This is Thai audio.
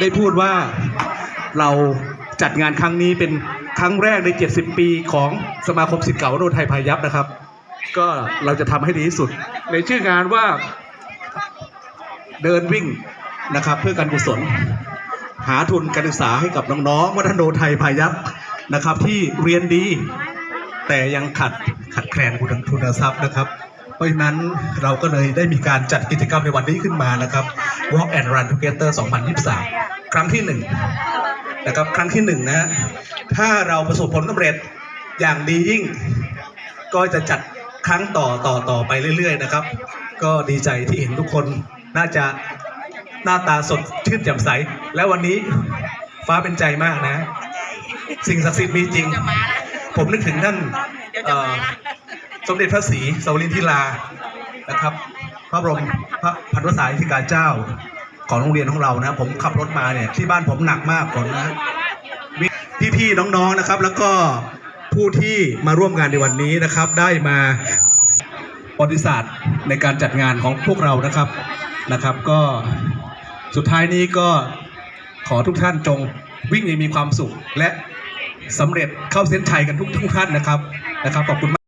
ได้พูดว่าเราจัดงานครั้งนี้เป็นครั้งแรกใน 70 ปีของสมาคมศิษย์เก่าโรไทยพายัพนะครับ ก็เราจะทำให้ดีที่สุด ในชื่องานว่าเดินวิ่งนะครับ เพื่อการกุศล หาทุนการศึกษาให้กับน้องๆวัฒนโนไทยพายัพนะครับ ที่เรียนดี แต่ยังขัดขัดแคลนคุณทุนทรัพย์นะครับ เพราะฉะนั้นเราก็เลยได้มีการจัดกิจกรรมในวันนี้ขึ้นมานะครับ Walk and Run Together 2023 ครั้งที่หนึ่งนะครับครั้งที่หนึ่งนะฮะถ้าเราประสบผลสำเร็จอย่างดียิ่ง ก็จะจัดครั้งต่อต่อต่อไปเรื่อย ๆ นะครับ ก็ดีใจที่เห็นทุกคนน่าจะหน้าตาสดชื่นแจ่มใส และวันนี้ฟ้าเป็นใจมากนะ สิ่งศักดิ์สิทธิ์มีจริง ผมนึกถึงท่านเอ่อ สมเด็จพระศรีสวรินทิลานะครับ พระบรมพระพันวษาธิการเจ้าของโรงเรียนของเรานะผมขับรถมาเนี่ยที่บ้านผมหนักมากฝนนะพี่ๆน้องๆนะครับ แล้วก็ผู้ที่มาร่วมงานในวันนี้นะครับ ได้มาประวัติศาสตร์ในการจัดงานของพวกเรานะครับนะครับ ก็สุดท้ายนี้ก็ขอทุกท่านจงวิ่งอย่างมีความสุขและสำเร็จเข้าเส้นชัยกันทุกทุกท่านนะครับนะครับขอบคุณมาก